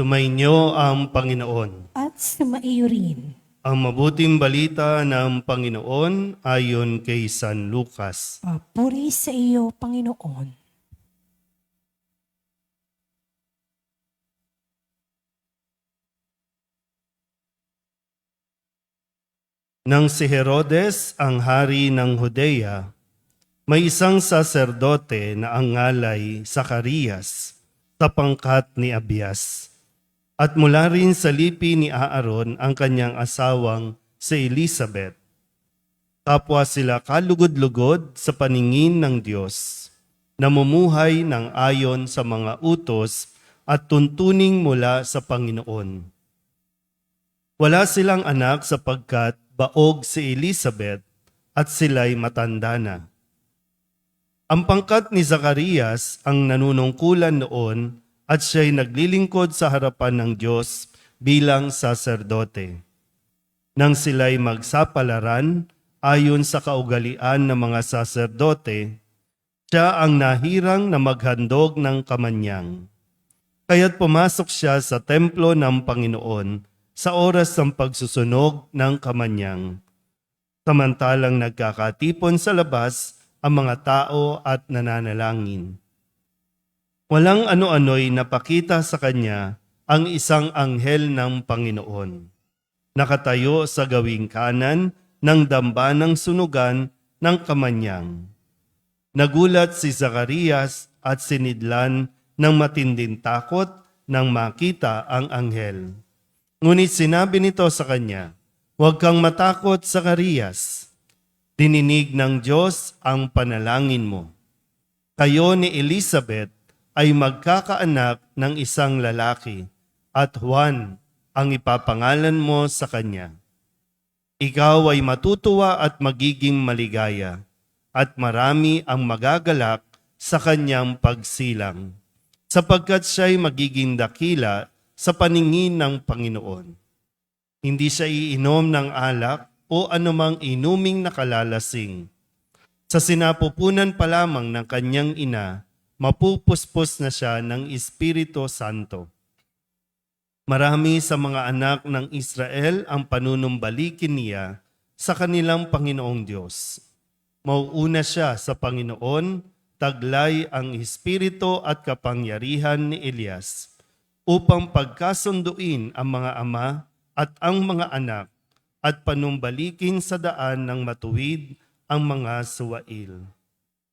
Tumainyo ang Panginoon. at sumaiyo rin. Ang mabuting balita ng Panginoon ayon kay San Lucas. Papuri sa iyo, Panginoon. Nang si Herodes ang hari ng Judea, may isang saserdote na ang ngalay Zacarias sa pangkat ni Abias. At mula rin sa lipi ni Aaron ang kanyang asawang si Elizabeth. Kapwa sila kalugod-lugod sa paningin ng Diyos, namumuhay ng ayon sa mga utos at tuntuning mula sa Panginoon. Wala silang anak sapagkat baog si Elizabeth at sila'y matanda na. Ang pangkat ni Zacarias ang nanunungkulan noon at siya'y naglilingkod sa harapan ng Diyos bilang saserdote. Nang sila'y magsapalaran ayon sa kaugalian ng mga saserdote, siya ang nahirang na maghandog ng kamanyang. Kaya't pumasok siya sa templo ng Panginoon sa oras ng pagsusunog ng kamanyang. Samantalang nagkakatipon sa labas ang mga tao at nananalangin. Walang ano-ano'y napakita sa kanya ang isang anghel ng Panginoon. Nakatayo sa gawing kanan ng damba ng sunugan ng kamanyang. Nagulat si Zacarias at sinidlan ng matinding takot nang makita ang anghel. Ngunit sinabi nito sa kanya, Huwag kang matakot, Zacarias. Dininig ng Diyos ang panalangin mo. Kayo ni Elizabeth ay magkakaanak ng isang lalaki at Juan ang ipapangalan mo sa kanya. Ikaw ay matutuwa at magiging maligaya at marami ang magagalak sa kanyang pagsilang sapagkat siya'y magiging dakila sa paningin ng Panginoon. Hindi siya iinom ng alak o anumang inuming nakalalasing. Sa sinapupunan pa lamang ng kanyang ina, mapupuspos na siya ng Espiritu Santo. Marami sa mga anak ng Israel ang panunumbalikin niya sa kanilang Panginoong Diyos. Mauuna siya sa Panginoon, taglay ang Espiritu at kapangyarihan ni Elias upang pagkasunduin ang mga ama at ang mga anak at panumbalikin sa daan ng matuwid ang mga suwail.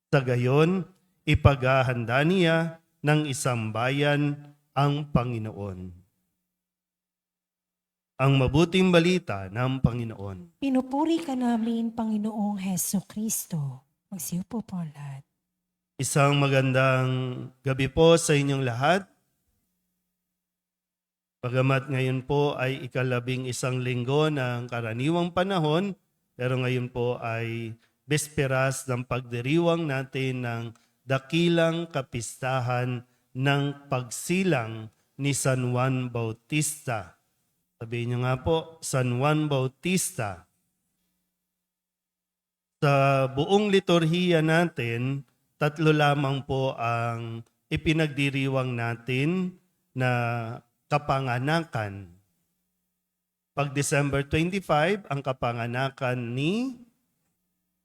Sa gayon, ipaghahanda niya ng isang bayan ang Panginoon. Ang mabuting balita ng Panginoon. Pinupuri ka namin, Panginoong Heso Kristo. Magsiupo po ang lahat. Isang magandang gabi po sa inyong lahat. Pagamat ngayon po ay ikalabing isang linggo ng karaniwang panahon, pero ngayon po ay besperas ng pagdiriwang natin ng dakilang kapistahan ng pagsilang ni San Juan Bautista. Sabihin niyo nga po, San Juan Bautista. Sa buong liturhiya natin, tatlo lamang po ang ipinagdiriwang natin na kapanganakan. Pag December 25, ang kapanganakan ni,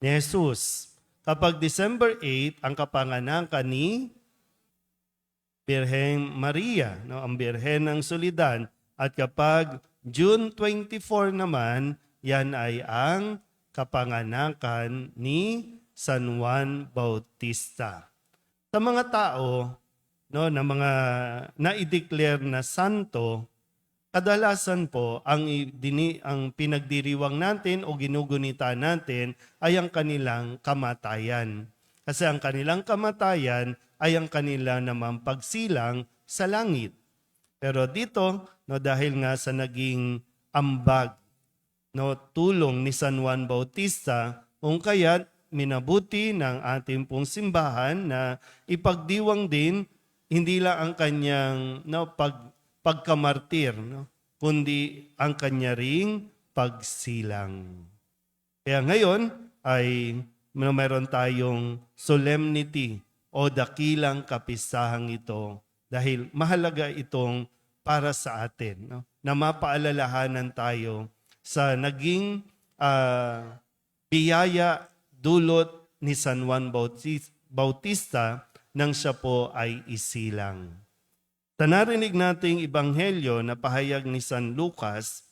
Jesus. Kapag December 8, ang kapanganakan ni Birheng Maria, no, ang Birhen ng Solidan. At kapag June 24 naman, yan ay ang kapanganakan ni San Juan Bautista. Sa mga tao, no, na mga na-declare na santo, kadalasan po ang dini ang pinagdiriwang natin o ginugunita natin ay ang kanilang kamatayan. Kasi ang kanilang kamatayan ay ang kanila namang pagsilang sa langit. Pero dito, no dahil nga sa naging ambag no tulong ni San Juan Bautista, kung kaya't minabuti ng ating pong simbahan na ipagdiwang din hindi lang ang kanyang no, pag, pagkamartir, no, kundi ang kanya ring pagsilang. Kaya ngayon ay mayroon tayong solemnity o dakilang kapisahang ito dahil mahalaga itong para sa atin. No? Na mapaalalahanan tayo sa naging ah, biyaya dulot ni San Juan Bautis- Bautista nang siya po ay isilang. Sa narinig nating ibanghelyo na pahayag ni San Lucas,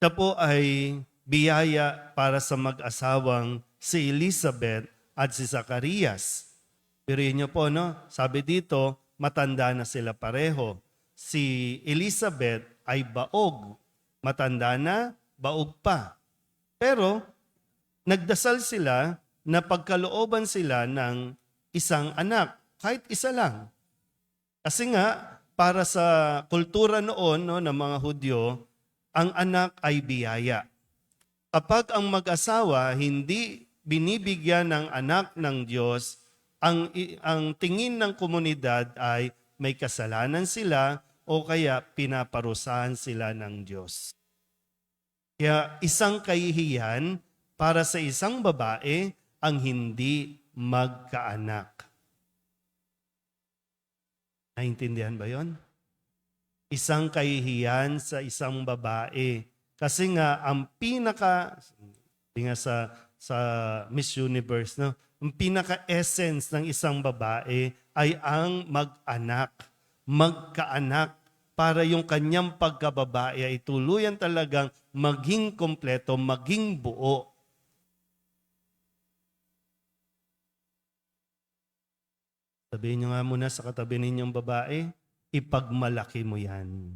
siya po ay biyaya para sa mag-asawang si Elizabeth at si Zacarias. Pero niyo po, no? sabi dito, matanda na sila pareho. Si Elizabeth ay baog. Matanda na, baog pa. Pero nagdasal sila na pagkalooban sila ng isang anak, kahit isa lang. Kasi nga, para sa kultura noon no, ng mga Hudyo, ang anak ay biyaya. Kapag ang mag-asawa hindi binibigyan ng anak ng Diyos, ang, ang tingin ng komunidad ay may kasalanan sila o kaya pinaparusahan sila ng Diyos. Kaya isang kahihiyan para sa isang babae ang hindi magkaanak. Naintindihan ba yon? Isang kahihiyan sa isang babae. Kasi nga, ang pinaka, nga sa, sa Miss Universe, no? ang pinaka-essence ng isang babae ay ang mag-anak, magkaanak, para yung kanyang pagkababae ay tuluyan talagang maging kompleto, maging buo. Sabihin nyo nga muna sa katabi ninyong babae, ipagmalaki mo yan.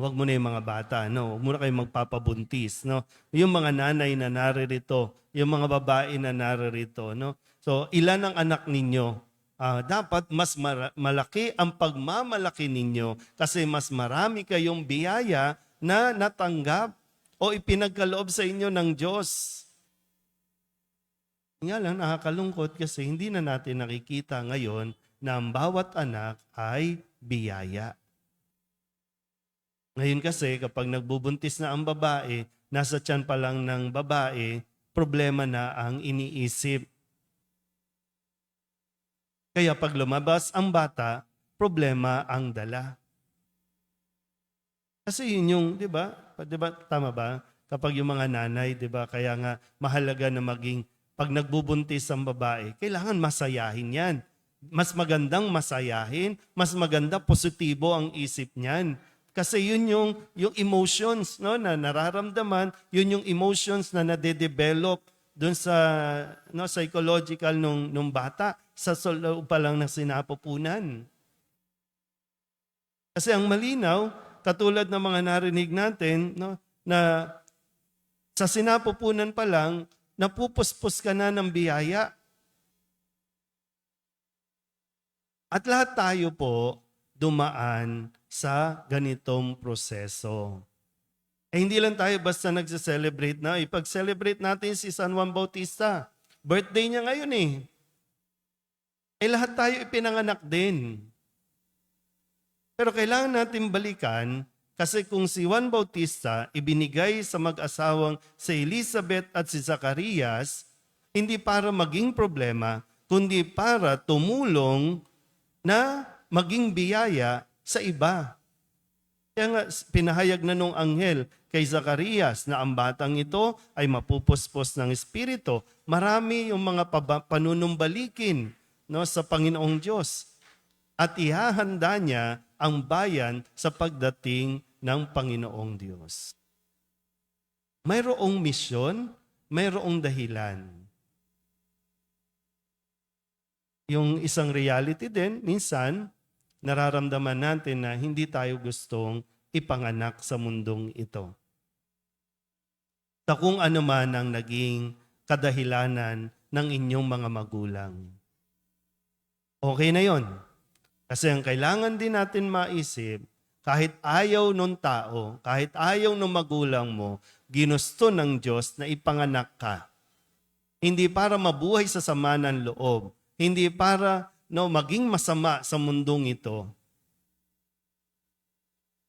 Huwag mo na yung mga bata, no? Huwag mo na kayong magpapabuntis, no? Yung mga nanay na naririto, yung mga babae na naririto, no? So, ilan ang anak ninyo? Ah, dapat mas malaki ang pagmamalaki ninyo kasi mas marami kayong biyaya na natanggap o ipinagkaloob sa inyo ng Diyos. Nga lang, nakakalungkot kasi hindi na natin nakikita ngayon na ang bawat anak ay biyaya. Ngayon kasi, kapag nagbubuntis na ang babae, nasa tiyan pa lang ng babae, problema na ang iniisip. Kaya pag lumabas ang bata, problema ang dala. Kasi yun yung, di ba? Di ba, tama ba? Kapag yung mga nanay, di ba, kaya nga mahalaga na maging, pag nagbubuntis ang babae, kailangan masayahin yan. Mas magandang masayahin, mas maganda positibo ang isip niyan. Kasi yun yung, yung emotions no, na nararamdaman, yun yung emotions na nade-develop doon sa no, psychological nung, nung bata sa loob pa lang ng sinapupunan. Kasi ang malinaw, katulad ng mga narinig natin, no, na sa sinapupunan pa lang, napupuspos ka na ng biyaya. At lahat tayo po dumaan sa ganitong proseso. Eh hindi lang tayo basta nagse-celebrate na. Ipag-celebrate natin si San Juan Bautista. Birthday niya ngayon eh. Eh lahat tayo ipinanganak din. Pero kailangan natin balikan kasi kung si Juan Bautista ibinigay sa mag-asawang si Elizabeth at si Zacarias, hindi para maging problema, kundi para tumulong na maging biyaya sa iba. Kaya nga pinahayag na nung anghel kay Zacarias na ang batang ito ay mapupuspos ng Espiritu. Marami yung mga panunumbalikin no, sa Panginoong Diyos. At ihahanda niya ang bayan sa pagdating ng Panginoong Diyos. Mayroong misyon, mayroong dahilan. Yung isang reality din, minsan, nararamdaman natin na hindi tayo gustong ipanganak sa mundong ito. Sa kung ano man ang naging kadahilanan ng inyong mga magulang. Okay na yon. Kasi ang kailangan din natin maisip, kahit ayaw nung tao, kahit ayaw nung magulang mo, ginusto ng Diyos na ipanganak ka. Hindi para mabuhay sa sama ng loob, hindi para no, maging masama sa mundong ito.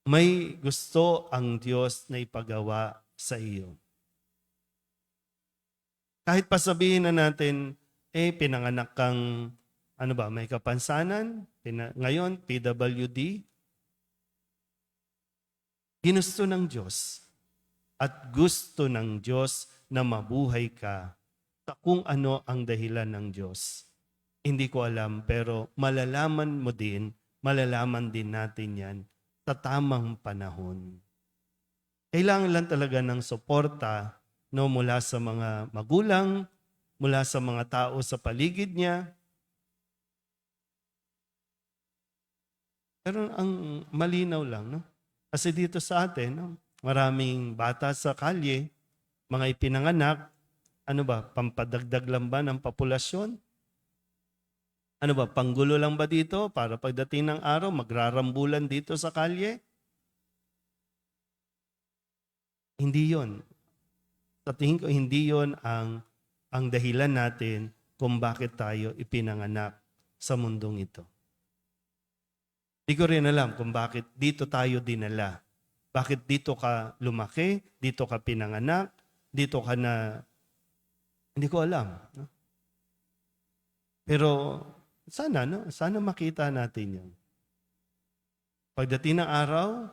May gusto ang Diyos na ipagawa sa iyo. Kahit pa sabihin na natin, eh, pinanganak kang, ano ba, may kapansanan, pina- ngayon PWD. Ginusto ng Diyos at gusto ng Diyos na mabuhay ka sa kung ano ang dahilan ng Diyos. Hindi ko alam pero malalaman mo din, malalaman din natin yan sa tamang panahon. Kailangan lang talaga ng suporta no, mula sa mga magulang, mula sa mga tao sa paligid niya. Pero ang malinaw lang, no? Kasi dito sa atin, no, maraming bata sa kalye, mga ipinanganak, ano ba, pampadagdag lang ba ng populasyon? Ano ba, panggulo lang ba dito para pagdating ng araw, magrarambulan dito sa kalye? Hindi yon. Sa tingin ko, hindi yon ang, ang dahilan natin kung bakit tayo ipinanganak sa mundong ito. Hindi ko rin alam kung bakit dito tayo dinala. Bakit dito ka lumaki, dito ka pinanganak, dito ka na... Hindi ko alam. No? Pero sana, no? Sana makita natin yun. Pagdating ng araw,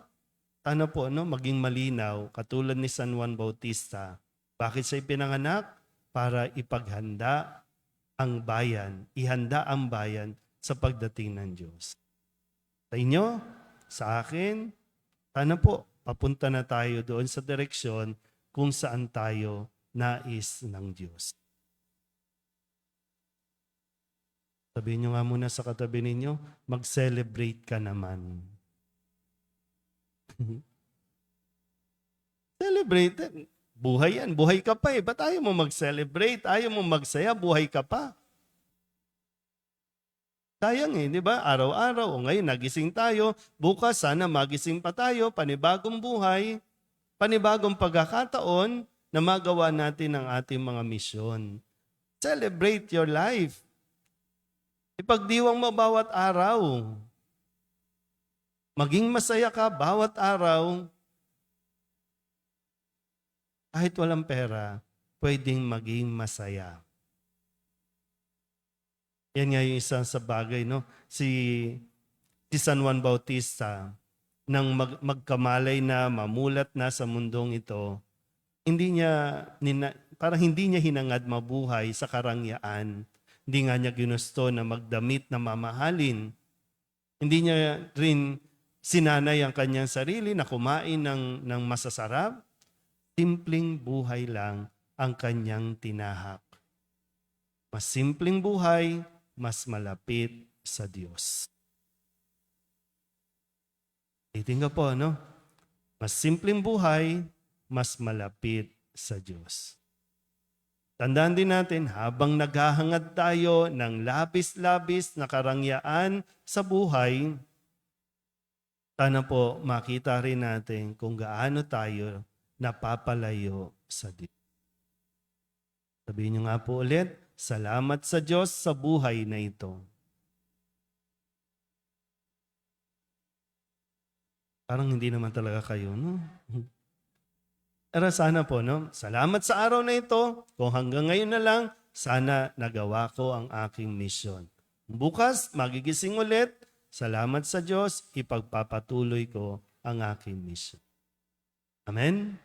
sana po, no? Maging malinaw, katulad ni San Juan Bautista. Bakit siya pinanganak? Para ipaghanda ang bayan, ihanda ang bayan sa pagdating ng Diyos. Sa inyo, sa akin, sana po, papunta na tayo doon sa direksyon kung saan tayo nais ng Diyos. Sabihin nyo nga muna sa katabi ninyo, mag-celebrate ka naman. Celebrate. Buhay yan. Buhay ka pa eh. Ba't ayaw mo mag-celebrate? Ayaw mo magsaya? Buhay ka pa. Sayang eh, di ba? Araw-araw, o ngayon nagising tayo, bukas sana magising pa tayo, panibagong buhay, panibagong pagkakataon na magawa natin ang ating mga misyon. Celebrate your life. Ipagdiwang mo bawat araw. Maging masaya ka bawat araw. Kahit walang pera, pwedeng maging masaya. Yan nga yung isa sa bagay, no? Si, si San Juan Bautista, nang mag, magkamalay na, mamulat na sa mundong ito, hindi niya, nina, parang hindi niya hinangad mabuhay sa karangyaan. Hindi nga niya ginusto na magdamit na mamahalin. Hindi niya rin sinanay ang kanyang sarili na kumain ng, ng masasarap. Simpleng buhay lang ang kanyang tinahak. Mas simpleng buhay, mas malapit sa Diyos. Titingnan po, no? Mas simpleng buhay, mas malapit sa Diyos. Tandaan din natin, habang naghahangad tayo ng labis-labis na karangyaan sa buhay, sana po makita rin natin kung gaano tayo napapalayo sa Diyos. Sabihin niyo nga po ulit, salamat sa Diyos sa buhay na ito. Parang hindi naman talaga kayo, no? Pero sana po, no? Salamat sa araw na ito. Kung hanggang ngayon na lang, sana nagawa ko ang aking misyon. Bukas, magigising ulit. Salamat sa Diyos, ipagpapatuloy ko ang aking misyon. Amen?